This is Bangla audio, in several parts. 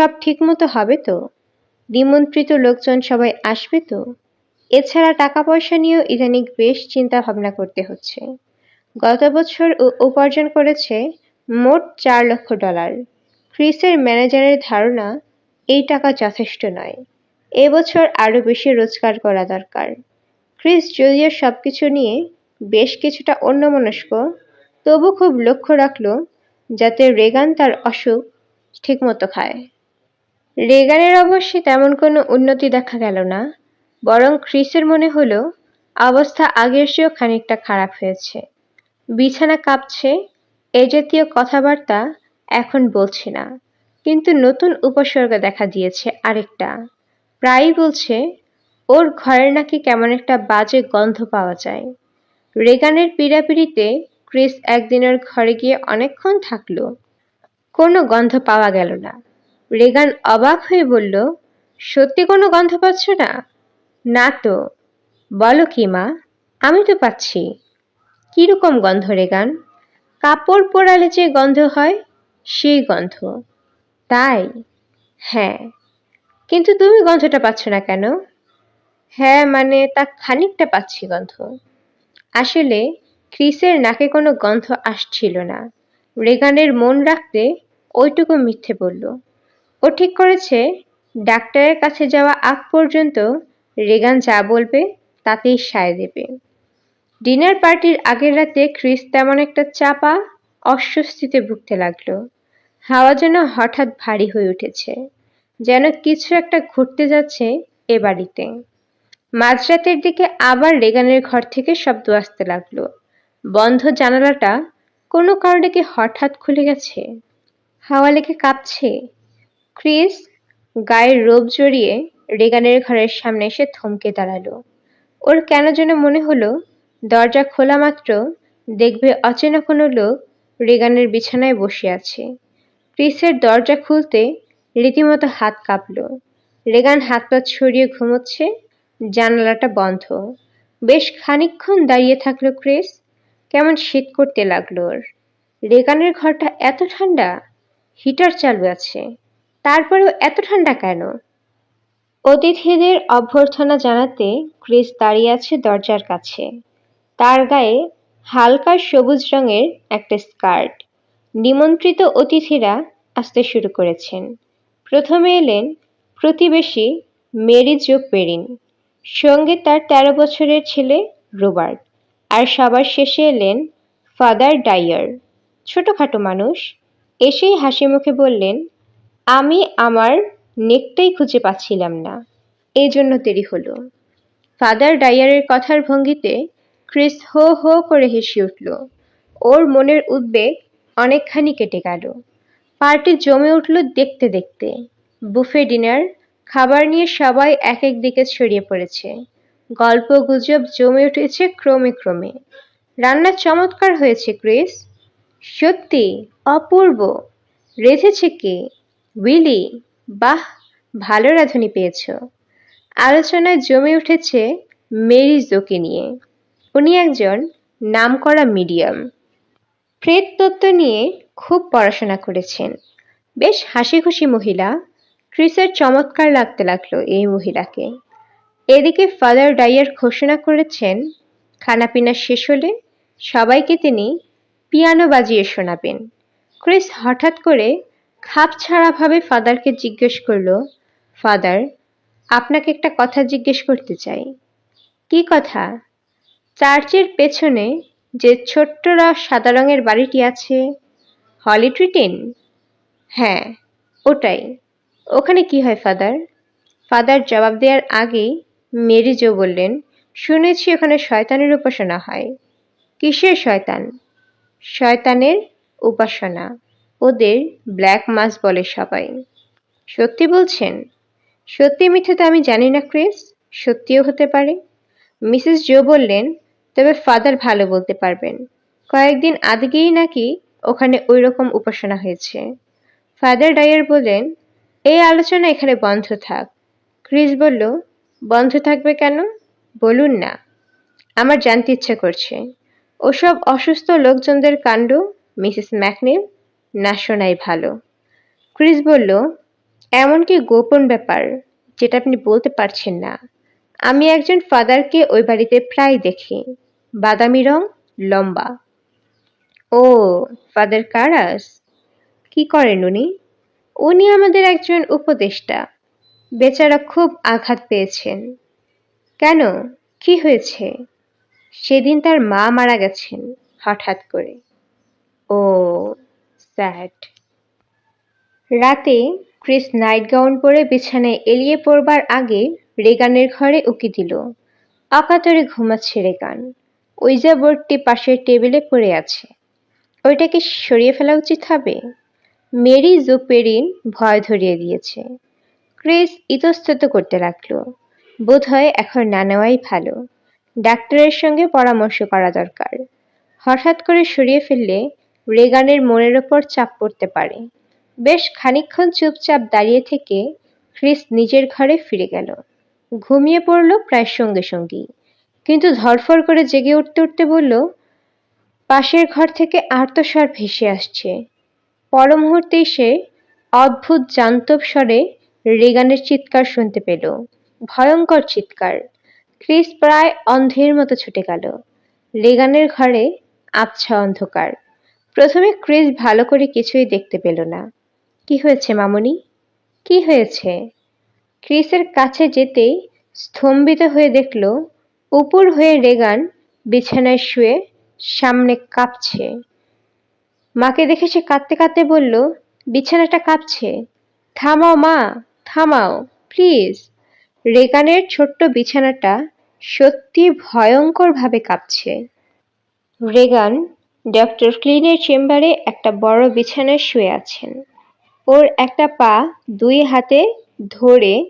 সব ঠিকমতো হবে তো? নিমন্ত্রিত লোকজন সবাই আসবে তো? এছাড়া টাকা পয়সা নিয়েও ইদানিং বেশ চিন্তা ভাবনা করতে হচ্ছে। গত বছর ও উপার্জন করেছে মোট চার লক্ষ ডলার। ক্রিসের ম্যানেজারের ধারণা, এই টাকা যথেষ্ট নয়। এবছর আরও বেশি রোজগার করা দরকার। ক্রিস যদিও সবকিছু নিয়ে বেশ কিছুটা অন্যমনস্ক, তবু খুব লক্ষ্য রাখল যাতে রেগান তার অসুখ ঠিকমতো খায়। রেগানের অবশ্যই তেমন কোনো উন্নতি দেখা গেল না, বরং ক্রিসের মনে হলো, অবস্থা আগের চেয়েও খানিকটা খারাপ হয়েছে। বিছানা কাঁপছে, এ জাতীয় কথাবার্তা এখন বলছে না, কিন্তু নতুন উপসর্গ দেখা দিয়েছে আরেকটা। প্রায়ই বলছে, ওর ঘরে নাকি কেমন একটা বাজে গন্ধ পাওয়া যায়। রেগানের পীড়াপিড়িতে ক্রিস একদিনের ঘরে গিয়ে অনেকক্ষণ থাকল, কোনো গন্ধ পাওয়া গেল না। রেগান অবাক হয়ে বলল, সত্যি কোনো গন্ধ পাচ্ছ না? না তো। বলো কি মা? আমি তো পাচ্ছি। কীরকম গন্ধ রেগান? কাপড় পরালে যে গন্ধ হয়, সেই গন্ধ। তাই? হ্যাঁ। কিন্তু তুমি গন্ধটা পাচ্ছ না কেন? হ্যাঁ মানে তা খানিকটা পাচ্ছি গন্ধ। আসলে ক্রিসের নাকে কোনো গন্ধ আসছিল না। রেগানের মন রাখতে ওইটুকু মিথ্যে বলল। ও ঠিক করেছে। ডাক্তারের কাছে যাওয়া আগ পর্যন্ত রেগান যা বলবে তাতেই সায় দেবে। ডিনার পার্টির আগের রাতে ক্রিস তেমন একটা চাপা, অস্বস্তিতে ভুগতে লাগল। হাওয়া যেন হঠাৎ ভারী হয়ে উঠেছে। যেন কিছু একটা ঘুরতে যাচ্ছে এ বাড়িতে। মাঝরাতের দিকে আবার রেগানের ঘর থেকে শব্দ আসতে লাগল। বন্ধ জানালাটা কোনো কারণে কি হঠাৎ খুলে গেছে? হাওয়া লেগে কাঁপছে? ক্রিস গায়ের রোব জড়িয়ে রেগানের ঘরের সামনে এসে থমকে দাঁড়াল। ওর কেন যেন মনে হলো, দরজা খোলা মাত্র, দেখবে অচেনা কোনো লোক রেগানের বিছানায় বসে আছে। ক্রিসের দরজা খুলতে রীতিমতো হাত কাঁপলো। রেগান হাত পা ছড়িয়ে ঘুমোচ্ছে, জানালাটা বন্ধ। বেশ খানিকক্ষণ দাঁড়িয়ে থাকল ক্রিস, কেমন শীত করতে লাগল ওর। রেগানের ঘরটা এত ঠান্ডা, হিটার চালু আছে। তারপরেও এত ঠান্ডা কেন? অতিথিদের অভ্যর্থনা জানাতে ক্রিস দাঁড়িয়ে আছে দরজার কাছে। তার গায়ে হালকা সবুজ রঙের একটা স্কার্ট। নিমন্ত্রিত অতিথিরা আসতে শুরু করেছেন। প্রথমে এলেন প্রতিবেশী মেরি জো পেরিন। সঙ্গে তার তেরো বছরের ছেলে রোবার্ট। আর সবার শেষে এলেন ফাদার ডাইয়ার। ছোটখাটো মানুষ। এসেই হাসি মুখে বললেন আমি আমার নেকটাই খুঁজে পাচ্ছিলাম না। এই জন্য দেরি হলো। ফাদার ডায়ারের কথার ভঙ্গিতে ক্রিস হো হো করে হেসে উঠল। ওর মনের উদ্বেগ অনেকখানি কেটে গেল। পার্টি জমে উঠল দেখতে দেখতে। বুফে ডিনার, খাবার নিয়ে সবাই এক এক দিকে ছড়িয়ে পড়েছে। গল্প গুজব জমে উঠেছে ক্রমে ক্রমে। রান্না চমৎকার হয়েছে, ক্রিস। সত্যি, অপূর্ব। রেঁধেছে কে? উইলি, বাহ, ভালো রাঁধুনি পেয়েছ। আলোচনায় জমে উঠেছে মেরি জোকে নিয়ে। উনি একজন নামকরা মিডিয়াম। প্রেত তত্ত্ব নিয়ে খুব পড়াশোনা করেছেন। বেশ হাসি খুশি মহিলা। ক্রিসের চমৎকার লাগতে লাগল এই মহিলাকে। এদিকে ফাদার ডাইয়ার ঘোষণা করেছেন, খানাপিনা শেষ হলে সবাইকে তিনি পিয়ানো বাজিয়ে শোনাবেন। ক্রিস হঠাৎ করে খাপ ছাড়াভাবে ফাদারকে জিজ্ঞেস করল, ফাদার, আপনাকে একটা কথা জিজ্ঞেস করতে চাই। কি কথা? চার্চের পেছনে যে ছোট্ট সাদা রঙের বাড়িটি আছে, হলি ট্রিটেন? হ্যাঁ ওটাই। ওখানে কি হয়, ফাদার? ফাদার জবাব দেওয়ার আগেই মেরি জো বললেন, শুনেছি ওখানে শয়তানের উপাসনা হয়। কিসের শয়তান? শয়তানের উপাসনা। ওদের ব্ল্যাক মাস বলে সবাই। সত্যি বলছেন? সত্যি মিথ্যে তো আমি জানি না, ক্রিস। সত্যিও হতে পারে। মিসেস জো বললেন, তবে ফাদার ভালো বলতে পারবেন। কয়েকদিন আদিকেই নাকি ওখানে ওই রকম উপাসনা হয়েছে। ফাদার ডায়ার বললেন, এই আলোচনা এখানে বন্ধ থাক। ক্রিস বলল, বন্ধ থাকবে কেন? বলুন না। আমার জানতে ইচ্ছা করছে। ওসব অসুস্থ লোকজনদের কাণ্ড, মিসেস ম্যাকনিল না শোনাই ভালো। ক্রিস বলল এমন কি গোপন ব্যাপার, যেটা আপনি বলতে পারছেন না। আমি একজন ফাদারকে ওই বাড়িতে প্রায় দেখি। বাদামি রং, লম্বা। ও, ফাদার কারাস? কি করেন উনি? উনি আমাদের একজন উপদেষ্টা। বেচারা খুব আঘাত পেয়েছেন। কেন? কি হয়েছে? সেদিন তার মা মারা গেছেন, হঠাৎ করে। ও স্যাড রাতে ক্রিস নাইট গাউন পরে বিছানায় এলিয়ে পড়বার আগে রেগানের ঘরে উকি দিল। অকাতরে ঘুমাচ্ছে রেগান। ওইজা বোর্ডটি পাশের টেবিলে পড়ে আছে। ওইটাকে সরিয়ে ফেলা উচিত হবে? মেরি জুপেরিন ভয় ধরিয়ে দিয়েছে। ক্রিস ইতস্তত করতে লাগল। বোধহয় এখন না নেওয়াই ভালো। ডাক্তারের সঙ্গে পরামর্শ করা দরকার। হঠাৎ করে সরিয়ে ফেললে রেগানের মনের ওপর চাপ পড়তে পারে। বেশ খানিকক্ষণ চুপচাপ দাঁড়িয়ে থেকে ক্রিস নিজের ঘরে ফিরে গেল। ঘুমিয়ে পড়ল প্রায় সঙ্গে সঙ্গেই। কিন্তু ধরফর করে জেগে উঠতে উঠতে বলল, পাশের ঘর থেকে আর্তস্বর ভেসে আসছে। পর মুহূর্তেই সে অদ্ভুত জান্তব স্বরে রেগানের চিৎকার শুনতে পেল। ভয়ঙ্কর চিৎকার। ক্রিস প্রায় অন্ধের মতো ছুটে গেল। রেগানের ঘরে আবছা অন্ধকার। প্রথমে ক্রিস ভালো করে কিছুই দেখতে পেল না। কি হয়েছে, মামনি? কি হয়েছে? ক্রিসের কাছে যেতেই স্তম্ভিত হয়ে দেখল, উপর হয়ে রেগান বিছানায় শুয়ে সামনে কাঁপছে। মাকে দেখে সে কাঁদতে কাঁদতে বলল, বিছানাটা কাঁপছে। থামাও, মা, থামাও, প্লিজ। রেগানের ছোট্ট বিছানাটা সত্যি ভয়ঙ্করভাবে কাঁপছে। রেগান ডক্টর ক্লিনের চেম্বারে একটা বড় বিছানায় শুয়ে আছেন। ওর একটা পা দুই হাতে ধরে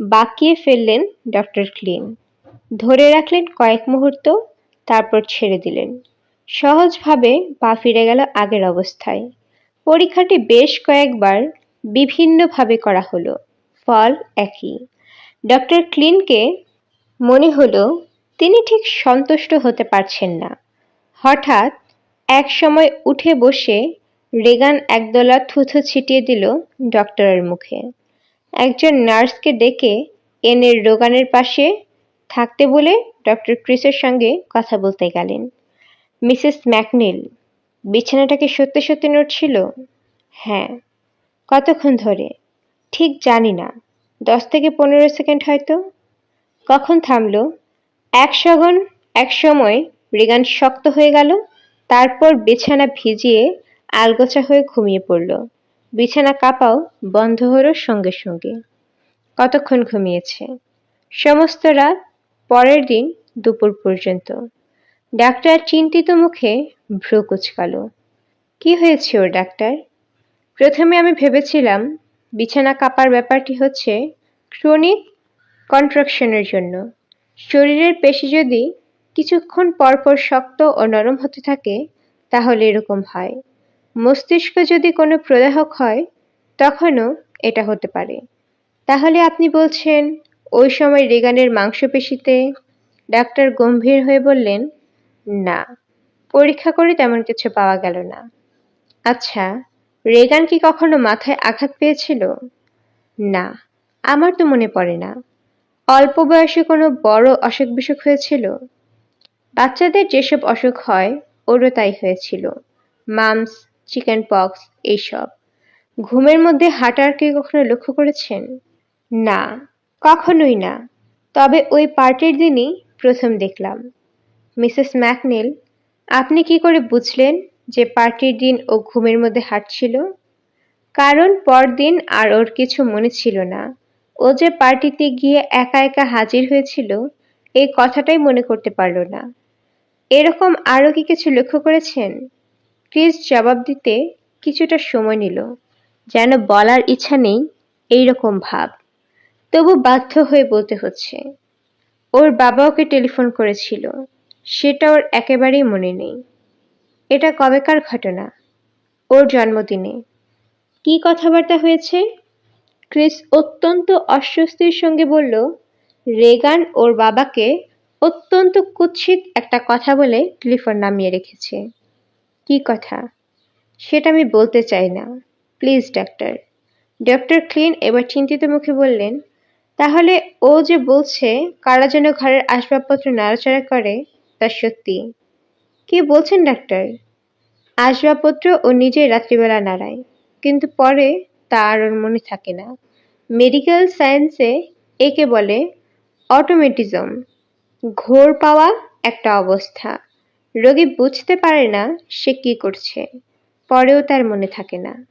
বাঁকিয়ে ফেললেন ডক্টর ক্লিন। ধরে রাখলেন কয়েক মুহূর্ত, তারপর ছেড়ে দিলেন। সহজভাবে পা ফিরে গেল আগের অবস্থায়। পরীক্ষাটি বেশ কয়েকবার বিভিন্নভাবে করা হলো। ফল একই। ডক্টর ক্লিনকে মনে হলো তিনি ঠিক সন্তুষ্ট হতে পারছেন না। হঠাৎ এক সময় উঠে বসে রেগান একদলা থুথু ছিটিয়ে দিল ডক্টরের মুখে। একজন নার্সকে ডেকে এনে রোগানের পাশে থাকতে বলে ডক্টর ক্রিসের সঙ্গে কথা বলতে গেলেন। মিসেস ম্যাকনিল, বিছানাটাকে সত্যি সত্যি নড়ছিল? হ্যাঁ কতক্ষণ ধরে? ঠিক জানি না, দশ থেকে পনেরো সেকেন্ড হয়তো। কখন থামলো? এক সগন এক সময় রিগান শক্ত হয়ে গেল তারপর বিছানা ভিজিয়ে আলগোচা হয়ে ঘুমিয়ে পড়ল। বিছানা কাঁপাও বন্ধ হলো সঙ্গে সঙ্গে। কতক্ষণ ঘুমিয়েছে? সমস্ত রাত পরের দিন দুপুর পর্যন্ত। ডাক্তার চিন্তিত মুখে ভ্রু কুচকালো। কি হয়েছে ওর ডাক্তার? প্রথমে আমি ভেবেছিলাম বিছানা কাঁপার ব্যাপারটি হচ্ছে ক্রনিক কন্ট্রাকশনের জন্য। শরীরের পেশি যদি কিছুক্ষণ পরপর শক্ত ও নরম হতে থাকে, তাহলে এরকম হয়। মস্তিষ্ক যদি কোনো প্রদাহক হয়, তখনও এটা হতে পারে। তাহলে আপনি বলছেন, ওই সময় রেগানের মাংসপেশিতে ডাক্তার গম্ভীর হয়ে বললেন, না, পরীক্ষা করে তেমন কিছু পাওয়া গেল না। আচ্ছা রেগান কি কখনো মাথায় আঘাত পেয়েছিল? না, আমার তো মনে পড়ে না। অল্প বয়সে কোনো বড় অসুখ বিসুখ হয়েছিল? বাচ্চাদের যেসব অসুখ হয়, ওরও তাই হয়েছিল। মামস, চিকেন পক্স, এইসব। ঘুমের মধ্যে হাঁটার কি কখনো লক্ষ্য করেছেন? না, কখনোই না। তবে ওই পার্টির দিনই প্রথম দেখলাম। মিসেস ম্যাকনেল, আপনি কি করে বুঝলেন যে পার্টির দিন ও ঘুমের মধ্যে হাঁটছিল? কারণ পরদিন আর ওর কিছু মনে ছিল না। ও যে পার্টিতে গিয়ে একা একা হাজির হয়েছিল, এই কথাটাই মনে করতে পারল না। এরকম আরও কি কিছু লক্ষ্য করেছেন? ক্রিস জবাব দিতে কিছুটা সময় নিল। যেন বলার ইচ্ছা নেই এই রকম ভাব। তবু বাধ্য হয়ে বলতে হচ্ছে, ওর বাবা ওকে টেলিফোন করেছিল। সেটা ওর একেবারেই মনে নেই। এটা কবেকার ঘটনা? ওর জন্মদিনে। কি কথাবার্তা হয়েছে? ক্রিস অত্যন্ত অস্বস্তির সঙ্গে বলল, রেগান ওর বাবাকে অত্যন্ত কুৎসিত একটা কথা বলে টেলিফোন নামিয়ে রেখেছে। কি কথা? সেটা আমি বলতে চাই না। Please, doctor. ডক্টর ক্লিন এবার চিন্তিত মুখে বললেন, তাহলে ও যে বলছে, কারা যেন ঘরের আসবাবপত্র নাড়াচাড়া করে, তা সত্যি? কি বলছেন, ডাক্তার? আসবাবপত্র ও নিজেই রাত্রিবেলা নাড়ায়, কিন্তু পরে তা আর ওর মনে থাকে না। মেডিকেল সায়েন্সে একে বলে অটোমেটিজম। ঘোর পাওয়া একটা অবস্থা। রোগী বুঝতে পারে না সে কি করছে, পরেও তার মনে থাকে না।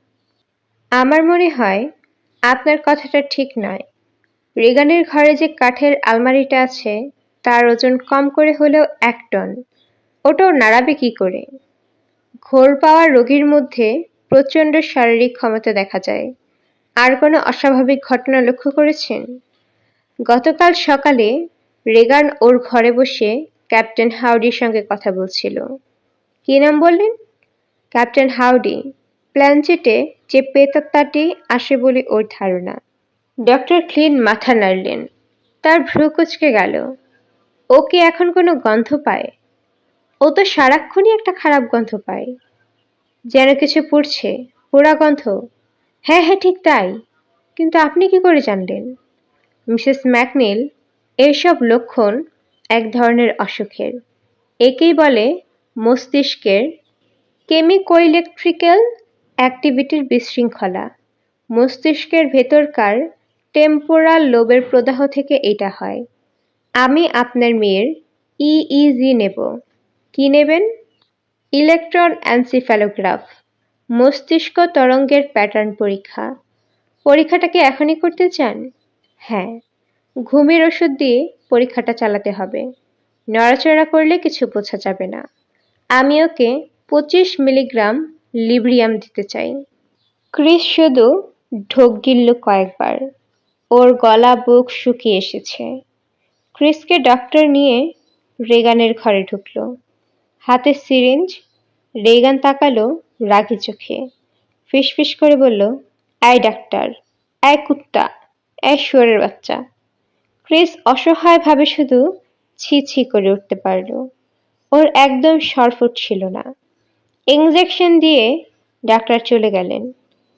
আমার মনে হয় আপনার কথাটা ঠিক নয়। রেগানের ঘরে যে কাঠের আলমারিটা আছে, তার ওজন কম করে হলেও এক টন। ওটাও নাড়াবে কি করে? ঘোর পাওয়া রোগীর মধ্যে প্রচণ্ড শারীরিক ক্ষমতা দেখা যায়। আর কোনো অস্বাভাবিক ঘটনা লক্ষ্য করেছেন? গতকাল সকালে রেগান ওর ঘরে বসে ক্যাপ্টেন হাউডির সঙ্গে কথা বলছিল। কি নাম বললেন? ক্যাপ্টেন হাউডি, প্ল্যানচেটে যে পেতাত্তাটি আসে বলে ওর ধারণা। ডক্টর ক্লিন মাথা নাড়লেন। তার ভ্রু কুচকে গেল। ও কি এখন কোনো গন্ধ পায়? ও তো সারাক্ষণই একটা খারাপ গন্ধ পায়। যেন কিছু পুড়ছে, পোড়া গন্ধ। হ্যাঁ হ্যাঁ ঠিক তাই। কিন্তু আপনি কি করে জানলেন? মিসেস ম্যাকনিল এইসব লক্ষণ এক ধরনের অসুখের। একেই বলে মস্তিষ্কের কেমিকোইলেকট্রিক্যাল অ্যাক্টিভিটির বিশৃঙ্খলা। মস্তিষ্কের ভেতরকার টেম্পোরাল লোবের প্রদাহ থেকে এটা হয়। আমি আপনার মেয়ের ইইজি নেব। কি নেবেন? ইলেকট্রন অ্যান্সিফ্যালোগ্রাফ মস্তিষ্ক তরঙ্গের প্যাটার্ন পরীক্ষা। পরীক্ষাটা কি এখনই করতে চান? হ্যাঁ। ঘুমের ওষুধ দিয়ে পরীক্ষাটা চালাতে হবে। নড়াচড়া করলে কিছু বোঝা যাবে না। আমি ওকে পঁচিশ মিলিগ্রাম লিব্রিয়াম দিতে চাই। ক্রিস শুধু ঢোক গিলল কয়েকবার। ওর গলা বুক শুকিয়ে এসেছে। ক্রিসকে ডক্টর নিয়ে রেগানের ঘরে ঢুকল। হাতে সিরিঞ্জ, রেগান তাকালো রাগি চোখে। ফিসফিস করে বলল এই ডাক্তার এই কুত্তা এই শুয়োরের বাচ্চা। ক্রিস অসহায়ভাবে শুধু ছি ছি করে উঠতে পারল। ওর একদম সরফুট ছিল না। ইঞ্জেকশন দিয়ে ডাক্তার চলে গেলেন।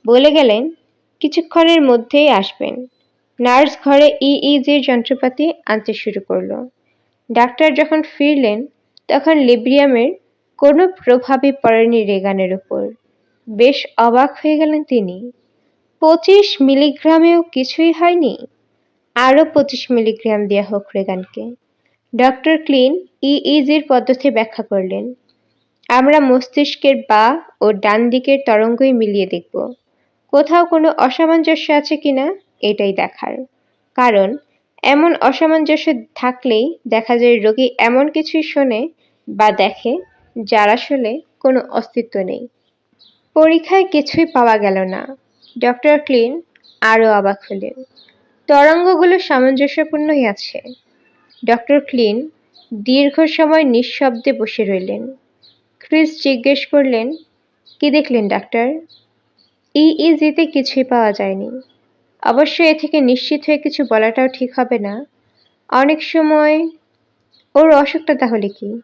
বলে গেলেন, কিছুক্ষণের মধ্যেই আসবেন। নার্স ঘরে ইইজির যন্ত্রপাতি আনতে শুরু করল। ডাক্তার যখন ফিরলেন, তখন লিব্রিয়ামের কোনো প্রভাবই পড়েনি রেগানের উপর। বেশ অবাক হয়ে গেলেন তিনি। পঁচিশ মিলিগ্রামেও কিছুই হয়নি? আরও পঁচিশ মিলিগ্রাম দেওয়া হোক রেগানকে। ডক্টর ক্লিন ইইজির পদ্ধতি ব্যাখ্যা করলেন। আমরা মস্তিষ্কের বা ও ডান দিকের তরঙ্গই মিলিয়ে দেখব। কোথাও কোনো অসামঞ্জস্য আছে কিনা এটাই দেখার। কারণ, এমন অসামঞ্জস্য থাকলেই দেখা যায় রোগী এমন কিছুই শোনে বা দেখে যার আসলে কোনো অস্তিত্ব নেই। পরীক্ষায় কিছুই পাওয়া গেল না। ডক্টর ক্লিন আরও অবাক হলেন। তরঙ্গগুলো সামঞ্জস্যপূর্ণই আছে। ডক্টর ক্লিন দীর্ঘ সময় নিঃশব্দে বসে রইলেন। ক্রিস জিজ্ঞেস করলেন, কি দেখলেন, ডাক্তার? ইইজিতে কিছুই পাওয়া যায়নি। অবশ্য এ থেকে নিশ্চিত হয়ে কিছু বলাটাও ঠিক হবে না। অনেক সময় ওর অসুখটা তাহলে কি?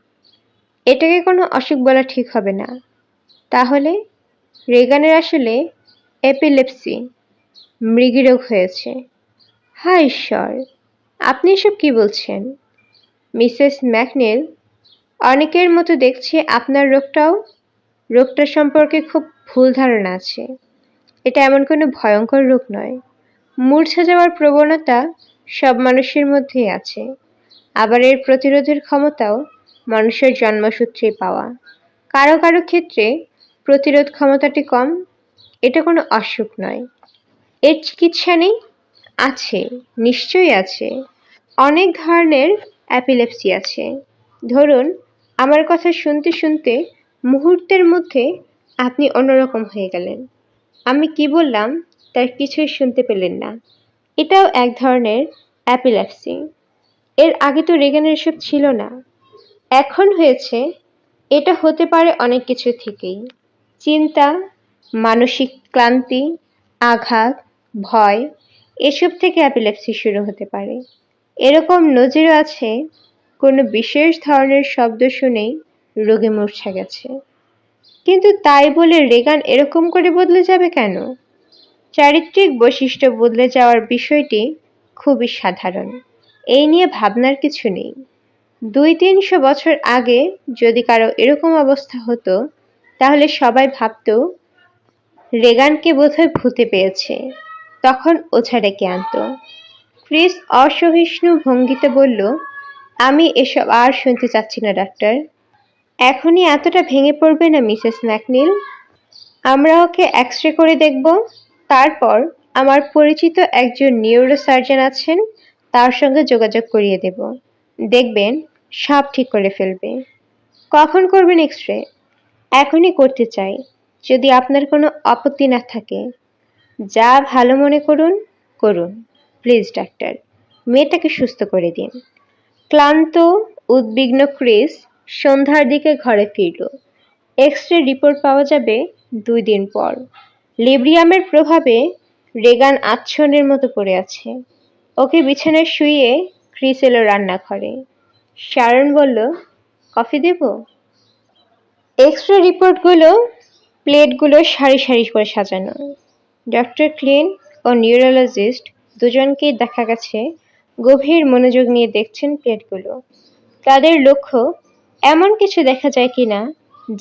এটাকে কোনো অসুখ বলা ঠিক হবে না। তাহলে রেগানের আসলে এপিলেপসি, মৃগী রোগ হয়েছে। হায় ঈশ্বর, আপনি এসব কি বলছেন? মিসেস ম্যাকনেল, অনেকের মতো দেখছি আপনার রোগটাও? রোগটা সম্পর্কে খুব ভুল ধারণা আছে। এটা এমন কোনো ভয়ঙ্কর রোগ নয়। মূর্ছা যাওয়ার প্রবণতা সব মানুষের মধ্যেই আছে। আবার এর প্রতিরোধের ক্ষমতাও মানুষের জন্মসূত্রে পাওয়া। কারও কারও ক্ষেত্রে প্রতিরোধ ক্ষমতাটি কম, এটা কোনো অসুখ নয়। এর চিকিৎসা নেই আছে, নিশ্চয়ই আছে। অনেক ধরনের অ্যাপিলেপসি আছে। ধরুন, আমার কথা শুনতে শুনতে মুহূর্তের মধ্যে আপনি অন্যরকম হয়ে গেলেন। আমি কি বললাম তার কিছুই শুনতে পেলেন না। এটাও এক ধরনের অ্যাপিলেপসি এর আগে তো রেগানের এসব ছিল না। এখন হয়েছে, এটা হতে পারে অনেক কিছু থেকেই। চিন্তা, মানসিক ক্লান্তি, আঘাত, ভয় এসব থেকে অ্যাপিলেপসি শুরু হতে পারে। এরকম নজিরও আছে, কোনো বিশেষ ধরনের শব্দ শুনেই রোগে মূর্ছা গেছে। কিন্তু তাই বলে রেগান এরকম করে বদলে যাবে কেন? চারিত্রিক বৈশিষ্ট্য বদলে যাওয়ার বিষয়টি খুবই সাধারণ। এই নিয়ে ভাবনার কিছু নেই। দুই তিনশো বছর আগে যদি কারও এরকম অবস্থা হতো, তাহলে সবাই ভাবতো, রেগানকে বোধহয় ভূতে পেয়েছে। তখন ওঝা ডেকে আনতো? ক্রিস অসহিষ্ণু ভঙ্গিতে বলল, আমি এসব আর শুনতে চাচ্ছি না, ডাক্তার। এখনই এতটা ভেঙে পড়বে না, মিসেস ম্যাকনিল? আমরা ওকে এক্স রে করে দেখব। তারপর আমার পরিচিত একজন নিউরো সার্জন আছেন, তার সঙ্গে যোগাযোগ করিয়ে দেব। দেখবেন, সব ঠিক করে ফেলবে। কখন করবেন এক্স রে এখনই করতে চাই। যদি আপনার কোনো আপত্তি না থাকে যা ভালো মনে করুন করুন। প্লিজ ডাক্তার মেয়েটাকে সুস্থ করে দিন। ক্লান্ত, উদ্বিগ্ন ক্রিস সন্ধ্যার দিকে ঘরে ফিরল। এক্স রে রিপোর্ট পাওয়া যাবে দুই দিন পর। লিব্রিয়ামের প্রভাবে রেগান আচ্ছন্নের মতো পড়ে আছে। ওকে বিছানায় শুইয়ে ক্রিস এলো রান্নাঘরে। শারণ বলল, কফি দেব? এক্স রে রিপোর্টগুলো প্লেটগুলো সারি সারি করে সাজানো। ডক্টর ক্লিন ও নিউরোলজিস্ট দুজনকেই দেখা গেছে, গভীর মনোযোগ নিয়ে দেখছেন প্লেটগুলো। তাদের লক্ষ্য, এমন কিছু দেখা যায় কিনা,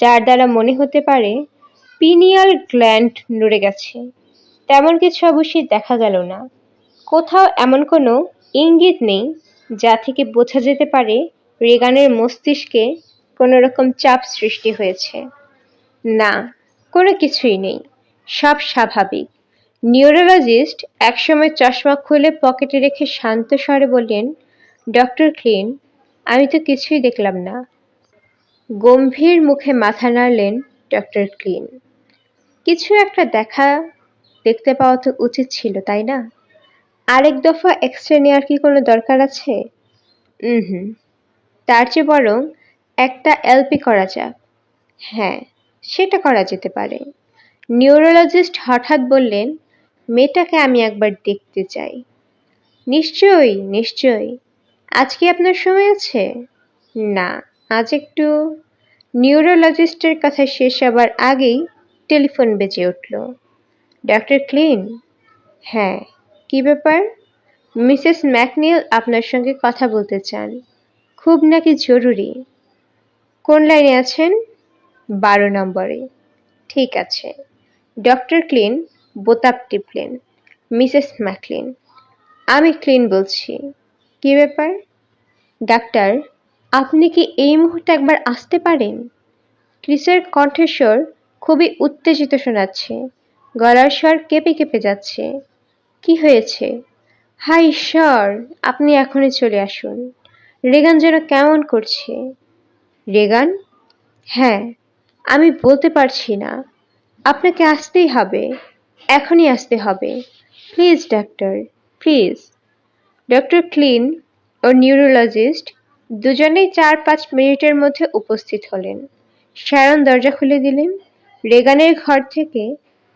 যার দ্বারা মনে হতে পারে, পিনিয়াল গ্ল্যান্ড নড়ে গেছে। তেমন কিছু অবশ্যই দেখা গেল না। কোথাও এমন কোনো ইঙ্গিত নেই, যা থেকে বোঝা যেতে পারে, রেগানের মস্তিষ্কে কোনো রকম চাপ সৃষ্টি হয়েছে। না, কোনো কিছুই নেই। সব স্বাভাবিক। নিউরোলজিস্ট একসময় চশমা খুলে পকেটে রেখে শান্ত স্বরে বললেন, ডক্টর ক্লিন, আমি তো কিছুই দেখলাম না। গম্ভীর মুখে মাথা নাড়লেন ডক্টর ক্লিন। কিছু একটা দেখা, দেখতে পাওয়া তো উচিত ছিল, তাই না? আরেক দফা এক্স রে নেওয়ার কি কোনো দরকার আছে? হুম। তার চেয়ে বরং একটা এলপি করা যাক। হ্যাঁ সেটা করা যেতে পারে। নিউরোলজিস্ট হঠাৎ বললেন, মেয়েটাকে আমি একবার দেখতে চাই। নিশ্চয়ই নিশ্চয়ই। আজকে আপনার সময় আছে? না, আজ একটু নিউরোলজিস্টের কথা শেষ হবার আগেই টেলিফোন বেজে উঠল। Doctor Klein? হ্যাঁ কি ব্যাপার? মিসেস ম্যাকনিল আপনার সঙ্গে কথা বলতে চান। খুব নাকি জরুরি? কোন লাইনে আছেন? বারো নম্বরে। ঠিক আছে। ডক্টর ক্লিন বোতাব টিপলেন মিসেস ম্যাকলিন। আমি ক্লিন বলছি। কি ব্যাপার? ডাক্তার, আপনি কি এই মুহূর্তে একবার আসতে পারেন? ক্রিসের কণ্ঠস্বর খুবই উত্তেজিত শোনাচ্ছে। গলার স্বর কেঁপে কেঁপে যাচ্ছে। কি হয়েছে? হাই ঈশ্বর, আপনি এখনই চলে আসুন। রেগান যেন কেমন করছে। রেগান? হ্যাঁ আমি বলতে পারছি না। আপনাকে আসতেই হবে। এখনই আসতে হবে। Please, doctor, please. Doctor Klein O neurologist দুজনেই চার পাঁচ মিনিটের মধ্যে উপস্থিত হলেন। শ্যারন দরজা খুলে দিলেন। রেগানের ঘর থেকে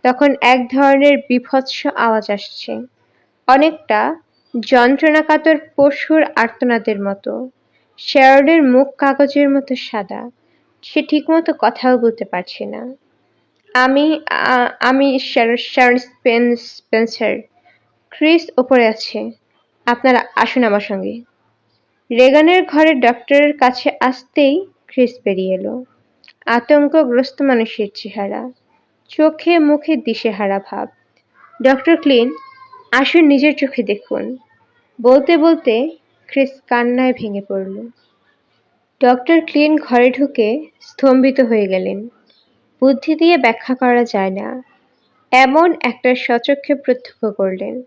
তখন এক ধরনের বিভৎস আওয়াজ আসছে। অনেকটা যন্ত্রণাকাতর পশুর আর্তনাদের মতো। শ্যারনের মুখ কাগজের মতো সাদা। সে ঠিকমতো কথাও বলতে পারছে না। আমি আমি শ্যারন স্পেন, স্পেন্সার। ক্রিস ওপরে আছে। আপনারা আসুন আমার সঙ্গে। রেগানের ঘরে ডক্টরের কাছে আসতেই ক্রিস বেরিয়ে এলো। আতঙ্কগ্রস্ত মানুষের চেহারা। চোখে মুখে দিশেহারা ভাব। ডক্টর ক্লিন, আসুন নিজের চোখে দেখুন। বলতে বলতে ক্রিস কান্নায় ভেঙে পড়ল। ডক্টর ক্লিন ঘরে ঢুকে স্তম্ভিত হয়ে গেলেন। বুদ্ধি দিয়ে ব্যাখ্যা করা যায় না। এমন একটা সচক্ষে প্রত্যক্ষ করলেন।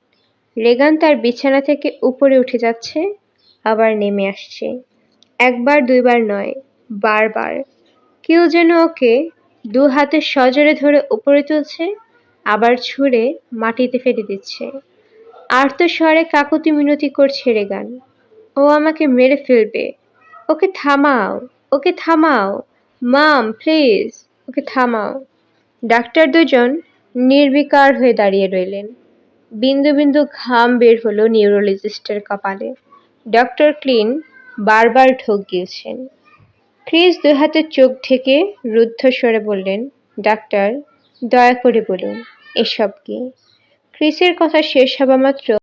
রেগান তার বিছানা থেকে উপরে উঠে যাচ্ছে, আবার নেমে আসছে। একবার, দুইবার নয়, বারবার। কেউ যেন ওকে দু হাতে সজোরে ধরে উপরে তুলছে, আবার ছুঁড়ে মাটিতে ফেলে দিচ্ছে। আর তো স্বরে কাকুতি মিনতি করছে রেগান। ও আমাকে মেরে ফেলবে। ওকে থামাও ওকে থামাও। মাম, প্লিজ। ওকে থামাও। ডাক্তার দুজন নির্বিকার হয়ে দাঁড়িয়ে রইলেন। বিন্দু বিন্দু ঘাম বের হলো নিউরোলজিস্টের কপালে। ডক্টর ক্লিন বারবার ঢোক গিয়েছেন। ক্রিস দুই হাতে চোখ ঢেকে রুদ্ধ স্বরে বললেন, ডাক্তার, দয়া করে বলুন, এসব কি? ক্রিসের কথা শেষ হবা মাত্র